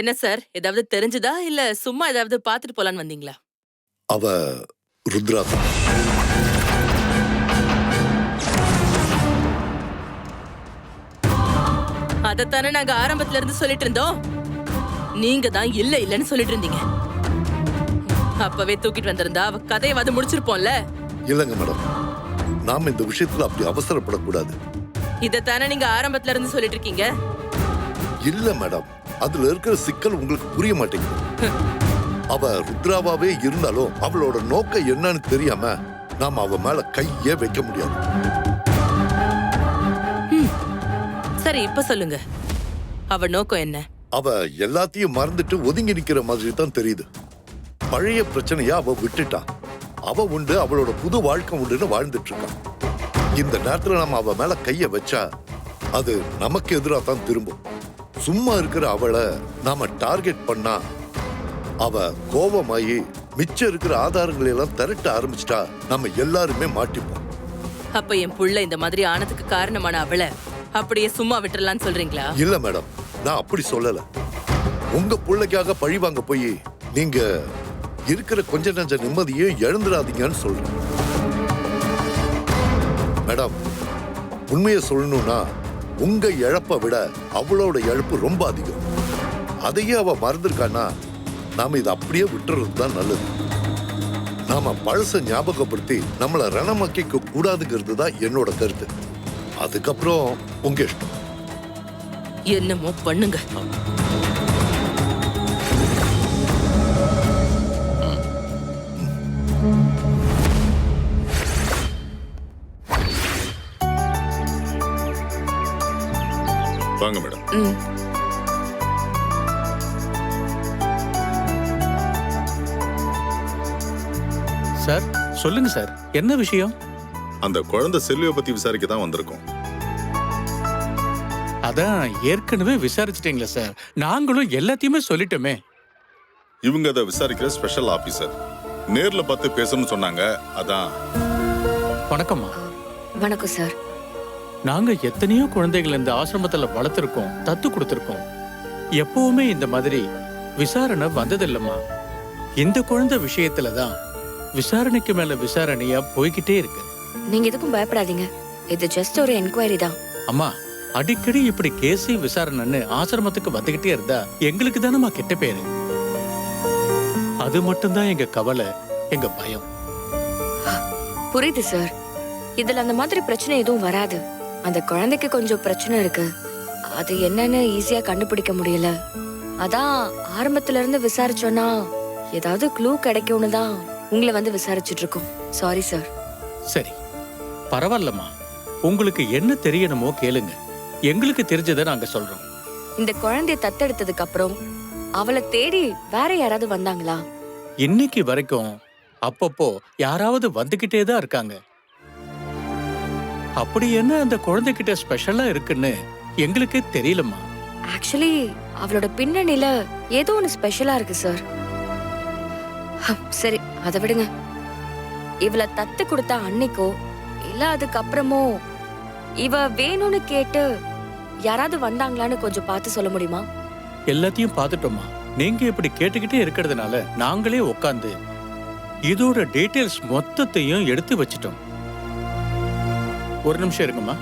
என்ன சார்? ஏதாவது தெரிஞ்சுதா? இல்ல சும்மா ஏதாவது பாத்துட்டு போலான்னு வந்தீங்களா? அவ ருத்ரா தான். அதத்தானே நாங்க ஆரம்பத்துல இருந்து சொல்லிட்டு இருந்தோம். நீங்க தான் இல்ல இல்லன்னு சொல்லிட்டு இருந்தீங்க. அப்பவே தூக்கிட்டு வந்திருந்தா அவ கதையவாது முடிச்சிருப்போம்ல? இல்லைங்க மேடம். நாம இந்த விஷயத்துல அப்படி அவசரப்படக்கூடாது. இதத்தானே நீங்க ஆரம்பத்துல இருந்து சொல்லிட்டு இருக்கீங்க? இல்ல மேடம். அதுல இருக்கிற சிக்கல் உங்களுக்கு புரிய மாட்டேங்குது. அவ ருத்ராவாவே இருந்தாலும் அவளோட நோக்கம் என்னன்னு தெரியாம நாம அவ மேல கையே வைக்க முடியாது. சரி இப்ப சொல்லுங்க. அவ நோக்கம் என்ன? அவ எல்லாத்தையும் மறந்துட்டு ஒதுங்கி நிக்கிற மாதிரி தான் தெரியுது. பழைய பிரச்சனைய அவ விட்டுட்டா. அவ உண்டு அவளோட புது வாழ்க்கை உண்டுன்னு வாழ்ந்துட்டு இருக்கா. இந்த நேரத்துல நம்ம அவ மேல கைய வச்சா அது நமக்கு எதிரா தான் திரும்பும். சும்மா இருக்கிற அவளை நாம டார்கெட் பண்ணா அவ கோபமாயி மிச்சம் இருக்கிற ஆதாரங்களை எல்லாம் திரட்ட ஆரம்பிச்சிட்டா நம்ம எல்லாருமே மாட்டிப்போம். அப்ப என் புள்ள இந்த மாதிரி ஆனதுக்கு காரணமான அவளை அப்படியே சும்மா விட்டுறலாம்னு சொல்றீங்களா? இல்ல மேடம் நான் அப்படி சொல்லல. உங்க பிள்ளைக்காக பழி வாங்க போய் நீங்க இருக்கிற கொஞ்ச நஞ்ச நிம்மதியும் இழந்துடாதீங்கன்னு சொல்றேன். மேடம் உண்மையை சொல்லணும்னா உங்க இழப்பை விட அவளோட இழப்பு ரொம்ப அதிகம். அதையே அவ மறந்துருக்கானா நாம இதை அப்படியே விட்டுறது தான் நல்லது. நாம பழச ஞாபகப்படுத்தி நம்மள ரணமாக்கிக்க கூடாதுங்கிறது தான் என்னோட கருத்து. அதுக்கப்புறம் உங்க இஷ்டம். என்னமோ பண்ணுங்க. வாங்க மேடம். சார் சொல்லுங்க சார். என்ன விஷயம்? அந்த குழந்தை செல்வியை பத்தி விசாரிக்க தான் வந்திருக்கோம். அதான் ஏற்கனவே விசாரிச்சிட்டீங்களா சார். நாங்களும் எல்லாத்தையுமே சொல்லிட்டோமே. இவங்க அதை விசாரிக்கிற ஸ்பெஷல் ஆபீசர் நேர்ல பார்த்து பேசணும்னு சொன்னாங்க அதான். வணக்கம்மா. வணக்கம் சார். நாங்க எத்தனையோ குழந்தைகள் இந்த ஆசிரமத்துல வளர்த்துருக்கோம் தத்து கொடுத்துருக்கோம். எப்பவுமே இந்த மாதிரி விசாரணை வந்ததில்லம்மா. இந்த குழந்தை விஷயத்துல தான் விசாரணைக்கு மேல விசாரணையா போய்கிட்டே இருக்கு. நீங்க எதுக்கும் பயப்படாதீங்க. இது ஜஸ்ட் ஒரு என்கொயரி தான். அம்மா அடிக்கடி இப்படி கேசி விசாரணைன்னு ஆசிரமத்துக்கு வந்துகிட்டே இருந்தா எங்களுக்கு தானம்மா கெட்ட பேரு. அது மட்டும்தான் எங்க கவலை எங்க பயம். புரியுது சார். இதுல அந்த மாதிரி பிரச்சனை எதுவும் வராது. அந்த குழந்தைக்கு கொஞ்சம் பிரச்சனை இருக்கு. அது என்னன்னு ஈஸியா கண்டுபிடிக்க முடியல. அதான் ஆரம்பத்துல இருந்து விசாரிச்சோன்னா ஏதாவது க்ளூ கிடைக்கும்னு தான் உங்களை வந்து விசாரிச்சுட்டு இருக்கோம் சாரி சார் சரி. பரவாயில்லம்மா. உங்களுக்கு என்ன தெரியணுமோ கேளுங்க. எங்களுக்கு தெரிஞ்சதை நாங்க சொல்றோம். இந்த குழந்தைய தத்தெடுத்ததுக்கு அப்புறம் அவளை தேடி வேற யாராவது வந்தாங்களா? இன்னைக்கு வரைக்கும் அப்பப்போ யாராவது வந்துகிட்டே தான் இருக்காங்க. அப்படி என்ன அந்த குழந்தைகிட்ட ஸ்பெஷலா இருக்குன்னு எங்களுக்கே தெரியலம்மா. ஆக்சுவலி அவளோட பின்னணியில ஏதோ ஒன்று ஸ்பெஷலா இருக்கு சார் சரி அதை விடுங்க. இவளை தத்து கொடுத்த அன்னைக்கோ இல்ல அதுக்கப்புறமோ இவ வேணும்னு கேட்டு யாராவது வந்தாங்களான்னு கொஞ்சம் பார்த்து சொல்ல முடியுமா? எல்லாத்தையும் பார்த்துட்டோம்மா. நீங்க இப்படி கேட்டுக்கிட்டே இருக்கிறதுனால நாங்களே உட்காந்து இதோட டீடைல்ஸ் மொத்தத்தையும் எடுத்து வச்சிட்டோம். ஒரு நிமிஷம் இருக்குமா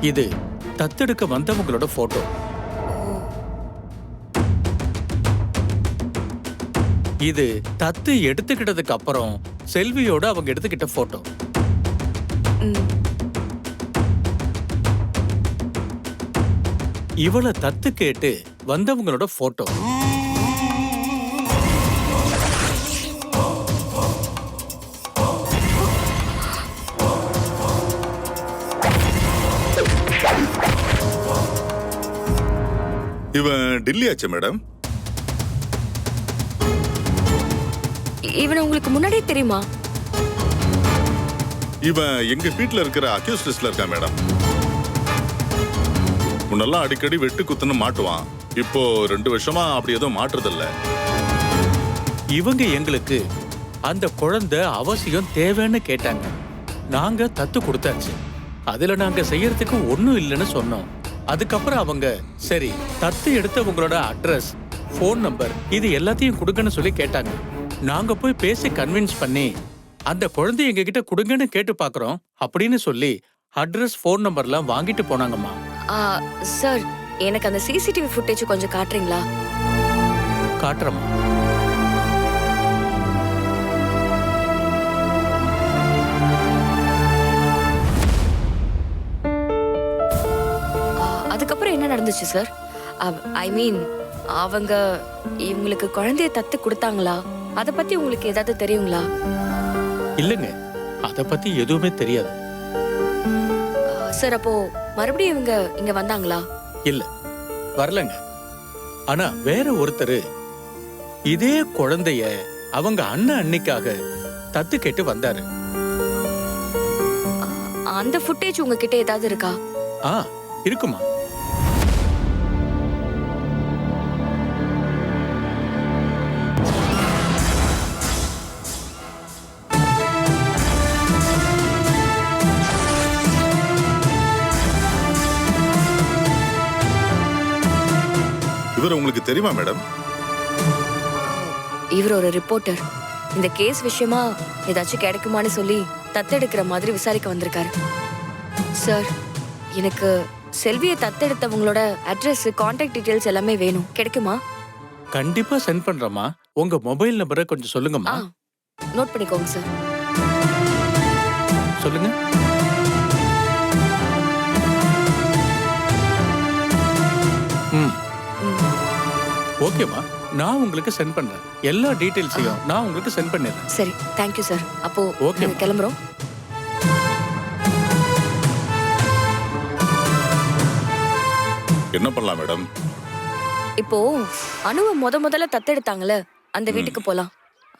இது தத்தெடுக்க வந்தவங்களோட போட்டோ. இது தத்து எடுத்துக்கிட்டதுக்கு அப்புறம் செல்வியோட அவங்க எடுத்துக்கிட்ட போட்டோ. இவள தத்து கேட்டு வந்தவங்களோட போட்டோ இவன் டில்லி ஆச்சு மேடம்? இவனை உங்களுக்கு முன்னாடியே தெரியுமா? இவன் எங்க வீட்டுல இருக்கிற அக்யூஸ் லிஸ்ட்ல இருக்கான் மேடம் முன்னெல்லாம் அடிக்கடி வெட்டு குத்துன்னு மாட்டுவான். இப்போ ரெண்டு வருஷமா அப்படி எதுவும் மாட்டுறதில்ல. இவங்க எங்களுக்கு அந்த குழந்தை அவசியம் தேவைன்னு கேட்டாங்க. நாங்க தத்து கொடுத்தாச்சு. அதுல நாங்க செய்யறதுக்கு ஒண்ணும் இல்லைன்னு சொன்னோம். அதுக்கப்புறம் அவங்க சரி தத்து எடுத்தவங்களோட அட்ரஸ் ஃபோன் நம்பர் இது எல்லாத்தையும் கொடுங்கன்னு சொல்லி கேட்டாங்க. நாங்க போய் பேசி கன்வின்ஸ் பண்ணி அந்த குழந்தை எங்க கிட்ட கொடுங்கன்னு கேட்டு பாக்குறோம் அப்படின்னு சொல்லி அட்ரஸ் ஃபோன் நம்பர்லாம் வாங்கிட்டு போனாங்கம்மா. சார் எனக்கு அந்த சிசிடிவி ஃபுட்டேஜ் கொஞ்சம் காட்டுறீங்களா? காட்டுறம்மா. ஆ, அதுக்கப்புறம் என்ன நடந்துச்சு சார்? ஐ மீன் அவங்க இவங்களுக்கு குழந்தைய தத்து கொடுத்தாங்களா? அத பத்தி உங்களுக்கு ஏதாவது தெரியுங்களா? இல்லைங்க. அத பத்தி எதுவுமே தெரியாது. சார் அப்போ மறுபடியும் இவங்க இங்க வந்தாங்களா? இல்ல. வரலங்க. ஆனா வேற ஒருத்தர் இதே குழந்தைய அவங்க அண்ணன் அன்னைக்காக தத்து கேட்டு வந்தாரு. அந்த ஃபுட்டேஜ் உங்ககிட்ட ஏதாவது இருக்கா? ஆ இருக்குமா? இவர் உங்களுக்கு தெரியுமா மேடம்? இவர் ஒரு ரிப்போர்ட்டர். இந்த கேஸ் விஷயமா ஏதாச்சும் கிடைக்குமான்னு சொல்லி தத்தெடுக்கிற மாதிரி விசாரிக்க வந்திருக்காரு. சார் எனக்கு செல்வியை தத்தெடுத்தவங்களோட அட்ரஸ் கான்டாக்ட் டீடைல்ஸ் எல்லாமே வேணும். கிடைக்குமா? கண்டிப்பா சென்ட் பண்றேம்மா. உங்க மொபைல் நம்பரை கொஞ்சம் சொல்லுங்கம்மா. நோட் பண்ணிக்கோங்க சார். சொல்லுங்க. ஓகேம்மா. நான் உங்களுக்கு சென்ட் பண்றேன். எல்லா டீடைல்ஸையும் நான் உங்களுக்கு சென்ட் பண்ணிடுறேன். சரி தேங்க்யூ சார் அப்போ Okay. நாங்க கிளம்புறோம். என்ன பண்ணலாம் மேடம்? இப்போ அணுவை முத முதல்ல தத்தெடுத்தாங்கல்ல அந்த வீட்டுக்கு போலாம்.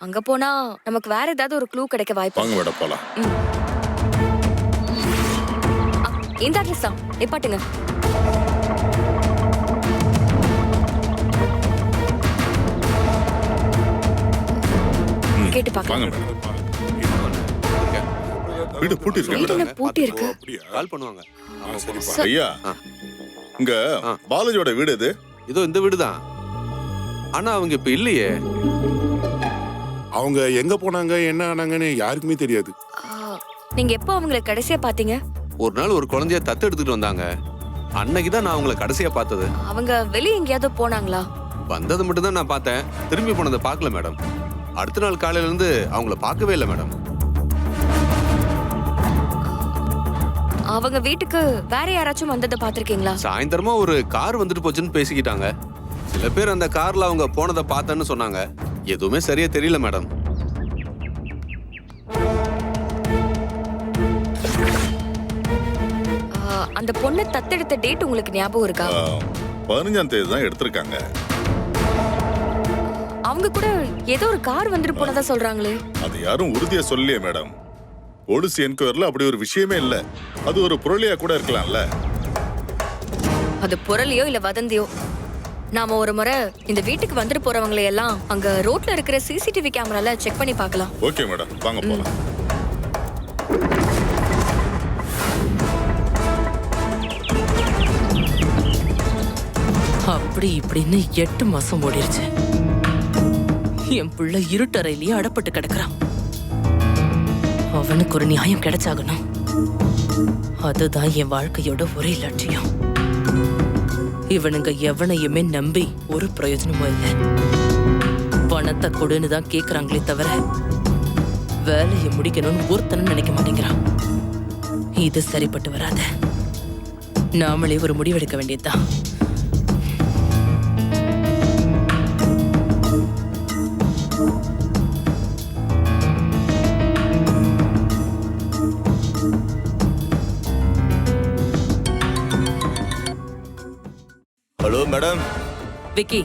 அங்க போனா நமக்கு வேற ஏதாவது ஒரு க்ளூ கிடைக்க வாய்ப்பு வாங்க மேடம் போலாம். இந்த அட்ரஸ் தான் நிப்பாட்டுங்க. கேட்டு வாங்க பார்க்கலாம் மேடம். வீடு பூட்டி இருக்கு பூட்டி இருக்கு கால் பண்ணுவாங்க. ஐயா ஆ. இங்க ஆ. பாலாஜியோட வீடு எது? இதோ இந்த வீடு தான் ஆனா அவங்க இப்ப இல்லையே. அவங்க எங்க போனாங்க என்ன ஆனாங்கன்னு யாருக்குமே தெரியாது. நீங்க எப்போ அவங்களை கடைசியா பாத்தீங்க? ஒரு நாள் ஒரு குழந்தைய தத்து எடுத்துட்டு வந்தாங்க. அன்னைக்கு தான் நான் அவங்கள கடைசியா பார்த்தது. அவங்க வெளிய எங்கேயாவது போனாங்களா? வந்தது மட்டும் தான் நான் பார்த்தேன். திரும்பி போனதை பார்க்கல மேடம். அடுத்த நாள் காலையில இருந்து அவங்கள பார்க்கவே இல்லை மேடம். அவங்க வீட்டுக்கு வேற யாராச்சும் வந்ததை பாத்திருக்கீங்களா சாயந்தரமா ஒரு கார் வந்துட்டு போச்சுன்னு பேசிக்கிட்டாங்க. சில பேர் அந்த கார்ல அவங்க போனதை பார்த்தேன்னு சொன்னாங்க. எதுவுமே சரியா தெரியல மேடம். அந்த பொண்ணு தத்தெடுத்த டேட் உங்களுக்கு ஞாபகம் இருக்கா? பதினஞ்சாம் தேதி தான் எடுத்திருக்காங்க. அவங்க கூட ஏதோ ஒரு கார் வந்துட்டு போனதா சொல்றாங்களே. அது யாரும் உறுதியா சொல்லலையே மேடம். போலீஸ் என்கொயர்ல அப்படி ஒரு விஷயமே இல்ல. அது ஒரு புரளியா கூட இருக்கலாம்ல. அது புரளியோ இல்ல வதந்தியோ? நாம ஒரு முறை இந்த வீட்டுக்கு வந்துட்டு போறவங்களை எல்லாம் அங்க ரோட்ல இருக்கிற சிசிடிவி கேமரால செக் பண்ணி பார்க்கலாம். Okay madam. வாங்க போலாம். அப்படி இப்படின்னு எட்டு மாசம் ஓடிருச்சு. என் பிள்ளை இருட்டறையிலேயே அடப்பட்டு கிடக்குறான். அவனுக்கு ஒரு நியாயம் கிடைச்சாகணும். அதுதான் என் வாழ்க்கையோட ஒரே லட்சியம். இவனுங்க எவனையுமே நம்பி ஒரு பிரயோஜனமும் இல்லை. பணத்தை கொடுன்னு தான் கேட்குறாங்களே தவிர வேலையை முடிக்கணும்னு ஒருத்தனும் நினைக்க மாட்டேங்கிறான். இது சரிப்பட்டு வராத. நாமளே ஒரு முடிவெடுக்க வேண்டியதுதான். மேடம். விக்கி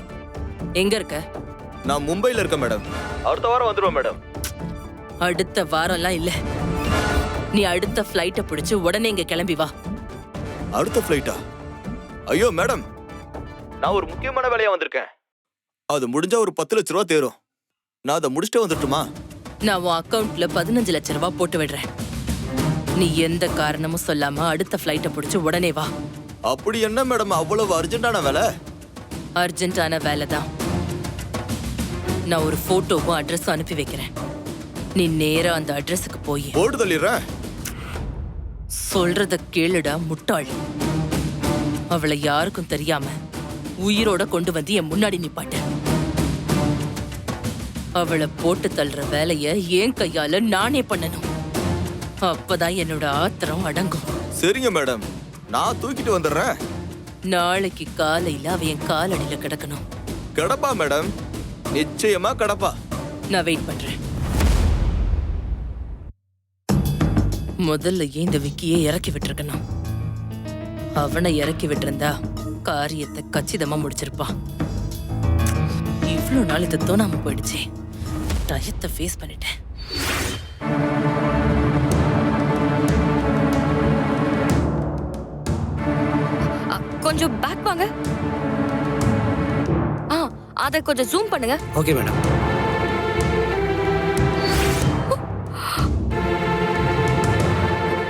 எங்க இருக்க? நான் மும்பைல இருக்கேன் மேடம். அடுத்த வாரம் வந்துருவேன் மேடம். அடுத்த வாரம்லாம் இல்ல. நீ அடுத்த ஃப்ளைட்டை பிடிச்சு உடனே இங்க கிளம்பி வா. அடுத்த ஃப்ளைட்டா ஐயோ மேடம். நான் ஒரு முக்கியமான வேலையா வந்திருக்கேன். அது முடிஞ்சா ஒரு பத்து லட்ச ரூபா தேரும். நான் அதை முடிச்சுட்டு வந்துட்டுமா நான் உன் அக்கவுண்ட்ல பதினஞ்சு லட்ச ரூபாய் போட்டு விடுறேன். நீ எந்த காரணமும் சொல்லாம அடுத்த ஃப்ளைட்டை பிடிச்சு உடனே வா. அப்படி என்ன மேடம்? அவ்வளவு அர்ஜென்ட்டான வேலை? அர்ஜென்ட்டான வேலை தான் நான் ஒரு போட்டோவும் அட்ரஸும் அனுப்பி வைக்கிறேன். நீ நேரா அந்த அட்ரஸுக்கு போய். போட்டு தள்ளிடுறேன். சொல்றத கேளுடா முட்டாள். அவளை யாருக்கும் தெரியாம உயிரோட கொண்டு வந்து என் முன்னாடி நிப்பாட்ட. அவளை போட்டு தள்ளுற வேலைய என் கையால நானே பண்ணணும். அப்பதான் என்னோட ஆத்திரம் அடங்கும். சரிங்க மேடம். நான் தூக்கிட்டு வந்துடுறேன். நாளைக்கு காலையில அவ என் காலடியில கிடக்கணும். கிடப்பா மேடம். நிச்சயமா கிடப்பா. நான் வெயிட் பண்றேன். முதல்ல ஏன் இந்த விக்கியை இறக்கி விட்டுருக்கணும்? அவனை இறக்கி விட்டிருந்தா காரியத்தை கச்சிதமா முடிச்சிருப்பான். இவ்வளவு நாள் இது தோணாம போயிடுச்சே. டயத்தை ஃபேஸ் பண்ணிட்டேன். கொஞ்சம் பேக் வாங்க. ஆ அதை கொஞ்சம் ஜூம் பண்ணுங்க. ஓகே மேடம்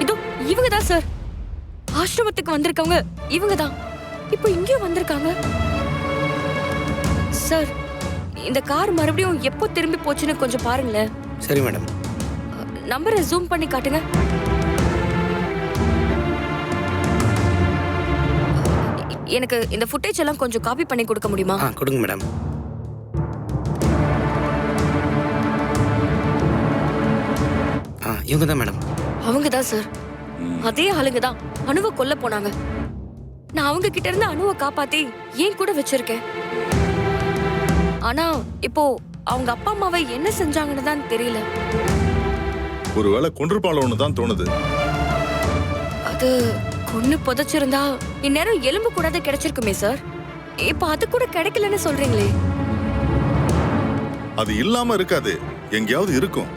இதோ இவங்க தான் சார் ஆசிரமத்துக்கு வந்திருக்கவங்க இவங்க தான் இப்போ இங்கேயும் வந்திருக்காங்க. சார் இந்த கார் மறுபடியும் எப்போ திரும்பி போச்சுன்னு கொஞ்சம் பாருங்களேன். சரி மேடம் நம்பரை ஜூம் பண்ணி காட்டுங்க. எனக்கு இந்த ஃபுட்டேஜ் எல்லாம் கொஞ்சம் காப்பி பண்ணி கொடுக்க முடியுமா? ஆ கொடுங்க மேடம் ஆ இவங்க தான் மேடம் அவங்க தான் சார் அதே ஆளுங்க தான் அணுவை கொல்ல போனாங்க. நான் அவங்க கிட்ட இருந்து அணுவை காப்பாத்தி ஏன் கூட வச்சிருக்கேன்? ஆனா இப்போ அவங்க அப்பா அம்மாவை என்ன செஞ்சாங்கன்னு தான் தெரியல. ஒருவேளை கொன்றுப்பாளோன்னு தான் தோணுது. அது கொன்னு புதைச்சிருந்தா இந்நேரம் எலும்பு கூடாது கிடைச்சிருக்குமே சார். இப்போ அது கூட கிடைக்கலன்னு சொல்றீங்களே. அது இல்லாம இருக்காது. எங்கேயாவது இருக்கும்.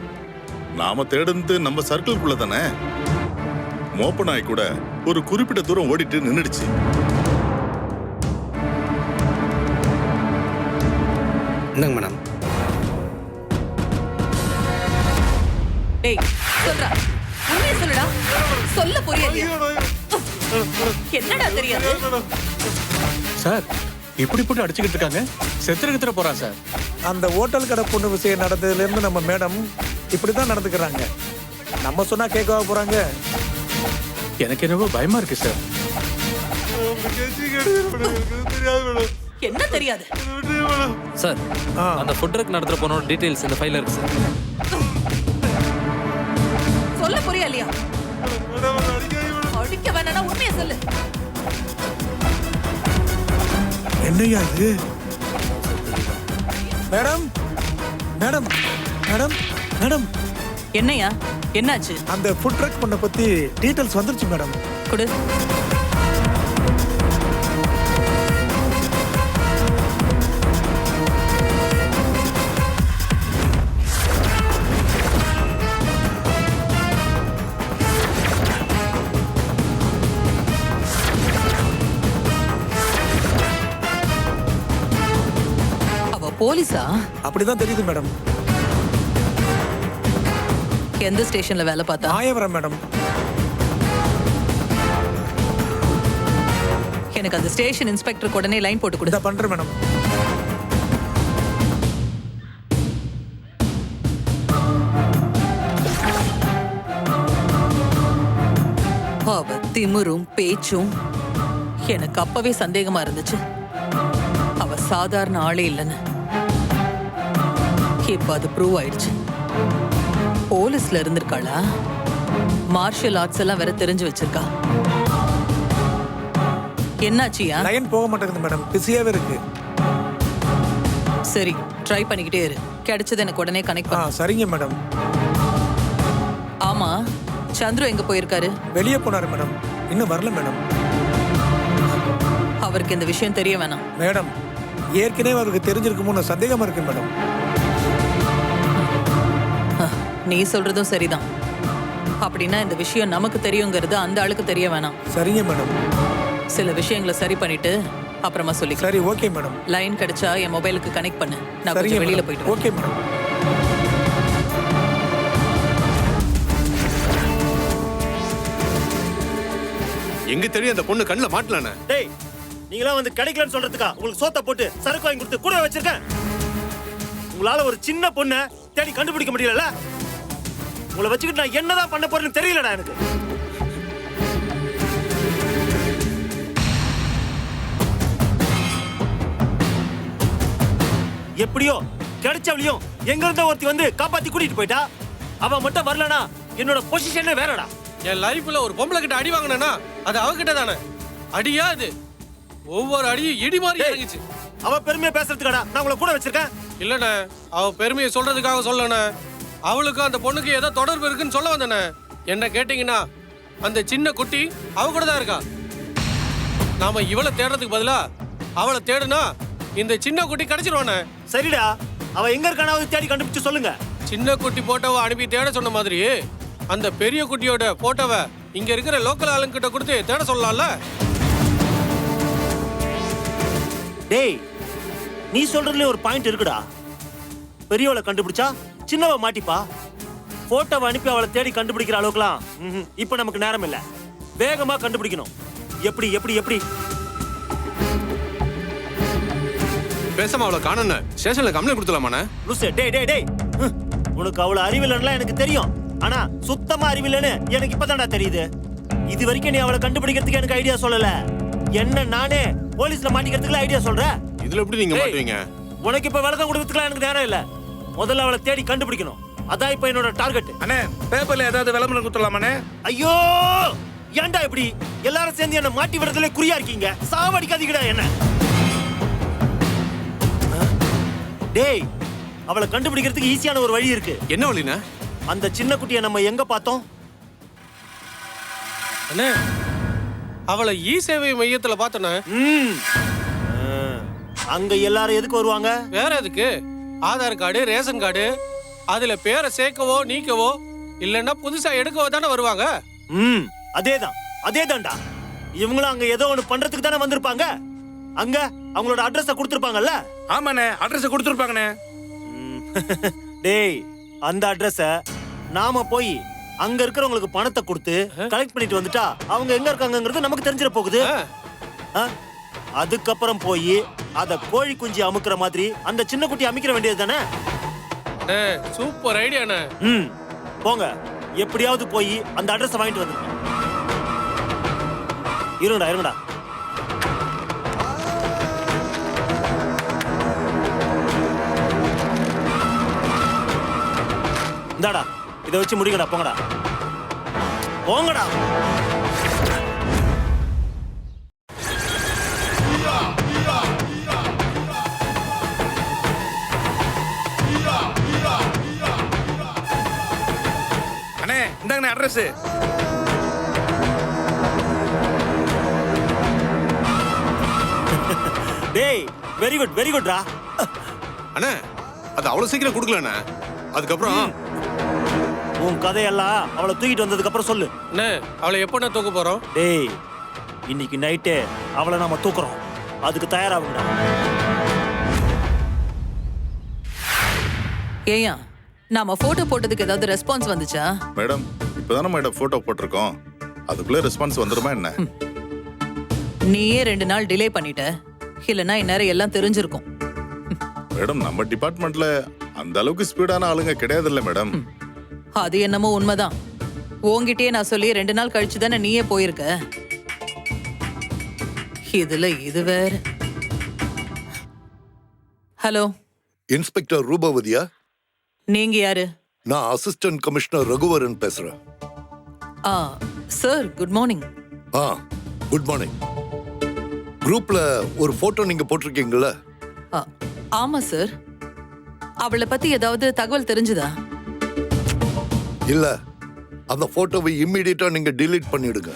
நாம தேடுறது நம்ம சர்க்கிள்குள்ள தானே? மோப்ப நாய் கூட ஒரு குறிப்பிட்ட தூரம் ஓடிட்டு நின்னுடுச்சு. இந்தாங்க மேடம்? ஏய் சொல்றா. உண்மையை சொல்லுடா. சொல்ல புரியலையா. என்னடா தெரியாது? சார் இப்படி போட்டு அடிச்சுக்கிட்டு இருக்காங்க. செத்துரு கித்துற போறான் சார். அந்த ஹோட்டல் கடை பொண்ணு விஷயம் நடந்ததுல இருந்து நம்ம மேடம் இப்படிதான் நடந்துக்கிறாங்க. நம்ம சொன்னா கேட்கவா போறாங்க? எனக்கு என்னவோ பயமா இருக்கு சார். என்ன தெரியாது? சார் அந்த ஃபுட் ட்ரக் நடத்துற போனோட டீடைல்ஸ் இந்த ஃபைல இருக்கு சார். சொல்ல புரியலையா? சொல்லு. என்னையா இது? Madam madam madam madam. என்னையா? என்னாச்சு? அந்த ஃபுட் ட்ரக் பொண்ணை பத்தி டீட்டெயில்ஸ் வந்துருச்சு மேடம். கொடு. போலீஸா? அப்படிதான் தெரியுது மேடம். எந்த ஸ்டேஷன்ல வேலை பார்த்தா? ஆயவரம் மேடம். எனக்கு அந்த ஸ்டேஷன் இன்ஸ்பெக்டருக்கு உடனே லைன் போட்டு கொடு. இதை பண்றேன் மேடம். அவ திமிரும் பேச்சும் எனக்கு அப்பவே சந்தேகமா இருந்துச்சு. அவ சாதாரண ஆளே இல்லைன்னு. இப்ப அது ப்ரூவ் ஆயிடுச்சு. போலீஸ்ல இருந்திருக்காளா? மார்ஷியல் ஆர்ட்ஸ் எல்லாம் வேற தெரிஞ்சு வச்சிருக்கா. என்னாச்சியா லைன் போக மாட்டேங்குது மேடம் பிஸியாவே இருக்கு. சரி ட்ரை பண்ணிக்கிட்டே இரு. கிடைச்சது எனக்கு உடனே கனெக்ட் ஆ பண்ண சரிங்க மேடம் ஆமா சந்துரு எங்க போயிருக்காரு? வெளியே போனாரு மேடம் இன்னும் வரல மேடம் அவருக்கு இந்த விஷயம் தெரிய வேணாம். மேடம் ஏற்கனவே அவருக்கு தெரிஞ்சிருக்குமோன்னு சந்தேகமா இருக்கு மேடம் நீ சொல்றதும் சரிதான். அப்படின்னா இந்த விஷயம் நமக்கு தெரியுங்கிறது அந்த ஆளுக்கு தெரிய வேணாம். சரிங்க மேடம். சில விஷயங்களை சரி பண்ணிட்டு அப்புறமா சொல்லி சரி ஓகே மேடம். லைன் கிடைச்சா என் மொபைலுக்கு கனெக்ட் பண்ணு. நான் சரிங்க கொஞ்சம் வெளியில மேடம். போயிட்டு வரேன். Okay madam. எங்க தெரியும் அந்த பொண்ணு கண்ணில் மாட்டலானே? டேய் நீங்களாம் வந்து கிடைக்கலன்னு சொல்றதுக்கா உங்களுக்கு சோத்த போட்டு சரக்கு வாங்கி கொடுத்து கூட வச்சிருக்கேன். உங்களால ஒரு சின்ன பொண்ணை தேடி கண்டுபிடிக்க முடியல உங்களை வச்சுக்கிட்டு நான் என்னதான் பண்ண போறேன்னு தெரியலடா எனக்கு. எப்படியோ கிடைச்சவளையும் எங்க இருந்த ஒருத்தி வந்து காப்பாத்தி கூட்டிட்டு போயிட்டா. அவ மட்டும் வரலனா என்னோட பொசிஷனே வேறடா. என் லைஃப்ல ஒரு பொம்பளை கிட்ட அடி வாங்கினேன்னா அது அவகிட்ட தானே? அடியா அது ஒவ்வொரு அடியும் இடி மாதிரி. இறங்குச்சு. அவ பெருமையா பேசுறதுக்காடா நான் உங்களை கூட வச்சிருக்கேன். இல்லண்ணே அவ பெருமையை சொல்றதுக்காக சொல்லண்ணே. அவளுக்கும் அந்த பொண்ணுக்கு ஏதோ தொடர்பு இருக்குன்னு சொல்ல வந்தேனே. என்ன கேட்டீங்கன்னா அந்த சின்ன குட்டி அவ கூட தான் இருக்கா? நாம இவளை தேடுறதுக்கு பதிலா அவளை தேடுனா இந்த சின்ன குட்டி கிடைச்சிருவானே. சரிடா. அவ எங்க இருக்கானாவது தேடி கண்டுபிடிச்சு சொல்லுங்க. சின்ன குட்டி போட்டோவை அனுப்பி தேட சொன்ன மாதிரி அந்த பெரிய குட்டியோட போட்டோவை இங்க இருக்கிற லோக்கல் ஆளுங்கிட்ட கொடுத்து தேட சொல்லலாம்ல? டேய் நீ சொல்றதுல ஒரு பாயிண்ட் இருக்குடா. பெரியவளை கண்டுபிடிச்சா சின்னவ மாட்டிப்பா. போட்டோவை அனுப்பி அவளை தேடி கண்டுபிடிக்கிற அளவுக்குலாம். இப்ப நமக்கு நேரம் இல்ல. வேகமா கண்டுபிடிக்கணும். எப்படி எப்படி எப்படி? பேசாம அவளை காணன ஸ்டேஷன்ல கம்ப்ளைண்ட் கொடுத்துலாமாண்ணே லூசு டேய் டேய் டேய். உனக்கு அவ்வளவு அறிவில்லைன்னா எனக்கு தெரியும். ஆனா சுத்தமா அறிவில்லைன்னு எனக்கு இப்பதான்டா தெரியுது. இது வரைக்கும் நீ அவளை கண்டுபிடிக்கிறதுக்கு எனக்கு ஐடியா சொல்லல. என்ன நானே போலீஸ்ல மாட்டிக்கிறதுக்குள்ள ஐடியா சொல்றேன் இதுல எப்படி நீங்க மாட்டுவீங்க? உனக்கு இப்ப விளக்கம் கொடுக்கறதுக்குலாம் எனக்கு நேரம் இல்ல. முதல்ல அவளை தேடி கண்டுபிடிக்கணும். அதான் இப்ப என்னோட டார்கெட் அண்ணே பேப்பர்ல ஏதாவது விளம்பரம் கொடுத்துடலாமாண்ணே? ஐயோ! ஏன்டா இப்படி? எல்லாரும் சேர்ந்து என்ன மாட்டி விடுறதுல குறியா இருக்கீங்க. சாவடிக்காதீங்கடா என்ன? டேய் அவளை கண்டுபிடிக்கிறதுக்கு ஈஸியான ஒரு வழி இருக்கு. என்ன வழிண்ணே? அந்த சின்ன குட்டியை நம்ம எங்க பார்த்தோம்? அண்ணே அவளை இ சேவை மையத்துல பார்த்தனே ம். அங்க எல்லாரும் எதுக்கு வருவாங்க? வேற எதுக்கு? ஆதார் கார்டு ரேஷன் கார்டு அதுல பேரை சேர்க்கவோ நீக்கவோ இல்லைன்னா புதுசா எடுக்கவோ தானே வருவாங்க? ம் அதேதான் அதேதான்டா. இவங்களும் அங்க ஏதோ ஒண்ணு பண்றதுக்கு தானே வந்திருப்பாங்க. அங்க அவங்களோட அட்ரஸ கொடுத்திருப்பாங்கல்ல? ஆமாண்ணே அட்ரஸ் கொடுத்துருப்பாங்கண்ணே. ம். டேய் அந்த அட்ரஸ நாம போய் அங்க இருக்கிறவங்களுக்கு பணத்தை கொடுத்து கலெக்ட் பண்ணிட்டு வந்துட்டா அவங்க எங்க இருக்காங்கங்கிறது நமக்கு தெரிஞ்சிட போகுது. ஆ? அதுக்கப்புறம் போய் அத கோழி குஞ்சு அமுக்குற மாதிரி அந்த சின்ன குட்டி அமைக்கிற வேண்டியது தானே? சூப்பர் ஐடியாண்ணே ம் போங்க. எப்படியாவது போய் அந்த அட்ரஸ் வாங்கிட்டு வந்துருங்க. இருங்கடா இருங்கடா. இந்தாடா இதை வச்சு முடிங்கடா போங்கடா. போங்கடா. அட்ரஸ் டேய் வெரி குட் வெரி குட்ரா அண்ணே அது அவ்வளவு சீக்கிரம் கொடுக்கலண்ணே. அதுக்கப்புறம் உன் கதையெல்லாம் அவளை தூக்கிட்டு வந்ததுக்கு அப்புறம் சொல்லு. அண்ணே அவளை எப்போ தூக்க போறோம்? டேய் இன்னைக்கு நைட்டே அவளை நாம தூக்குறோம். அதுக்கு தயாராகுங்கடா. ஏயா நாம போட்டோ போட்டதுக்கு ஏதாவது ரெஸ்பான்ஸ் வந்துச்சா? மேடம் இப்பதானே மேடம் போட்டோ போட்டிருக்கோம். அதுக்குள்ள ரெஸ்பான்ஸ் வந்துருமா என்ன? நீயே ரெண்டு நாள் டிலே பண்ணிட்ட. இல்லைன்னா இந்நேரம் எல்லாம் தெரிஞ்சிருக்கும். மேடம் நம்ம டிபார்ட்மெண்ட்ல அந்த அளவுக்கு ஸ்பீடான ஆளுங்க கிடையாதுல்ல மேடம். அது என்னமோ உண்மைதான். உன்கிட்டயே நான் சொல்லி ரெண்டு நாள் கழிச்சு தானே நீயே போயிருக்க? இதுல இது வேற. ஹலோ. இன்ஸ்பெக்டர் ரூபவதியா? நீங்க யாரு? நான் அசிஸ்டன்ட் கமிஷனர் ரகுவரன் பேசுறேன். ஆ சார் குட் மார்னிங் ஆ குட் மார்னிங் குரூப்ல ஒரு போட்டோ நீங்க போட்டிருக்கீங்கல்ல? ஆமா சார். அவளை பத்தி ஏதாவது தகவல் தெரிஞ்சுதா? இல்ல. அந்த போட்டோவை இம்மிடியட்டா நீங்க delete பண்ணிடுங்க.